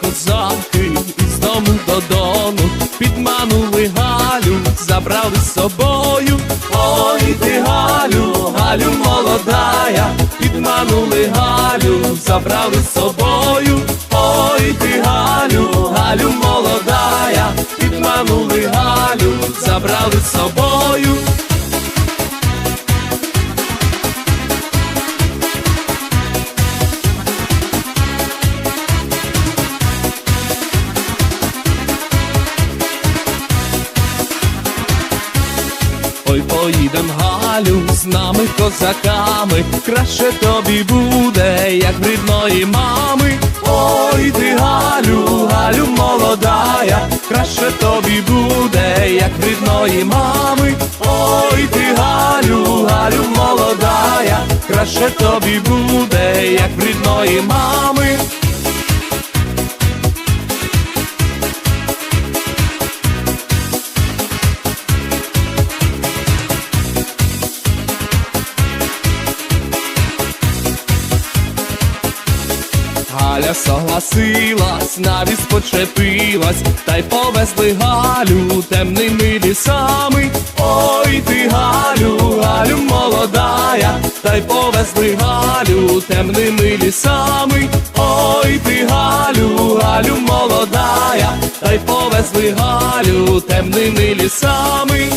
коханки із дому додому, підманули Галю, забрали з собою. Ой, ти Галю, Галю молодая, підманули Галю, забрали з собою. Ой, ти Галю, Галю молодая, підманули Галю, забрали з собою. Ой, поїдем Галю з нами козаками, краще тобі буде, як в рідної мами. Ой, ти Галю, Галю молодая, краще тобі буде, як в рідної мами. Ой, ти Галю, Галю молодая, краще тобі буде, як в рідної мами. Галя согласилась, навіть почепилась, та й повезли Галю темними лісами. Ой, ти Галю, Галю молодая, та й повезли Галю темними лісами. Ой, ти Галю, Галю молодая, та й повезли Галю темними лісами.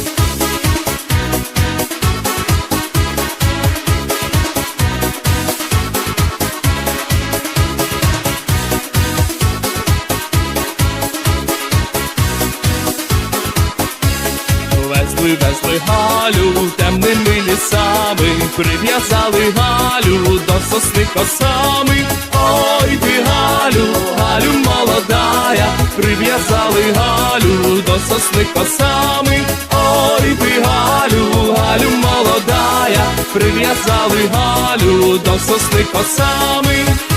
Везли, везли Галю темними лісами, прив'язали Галю до сосни косами. Ой, ти Галю, Галю молодая, прив'язали Галю до сосни косами. Ой, ти Галю, Галю молодая, прив'язали Галю до сосни косами.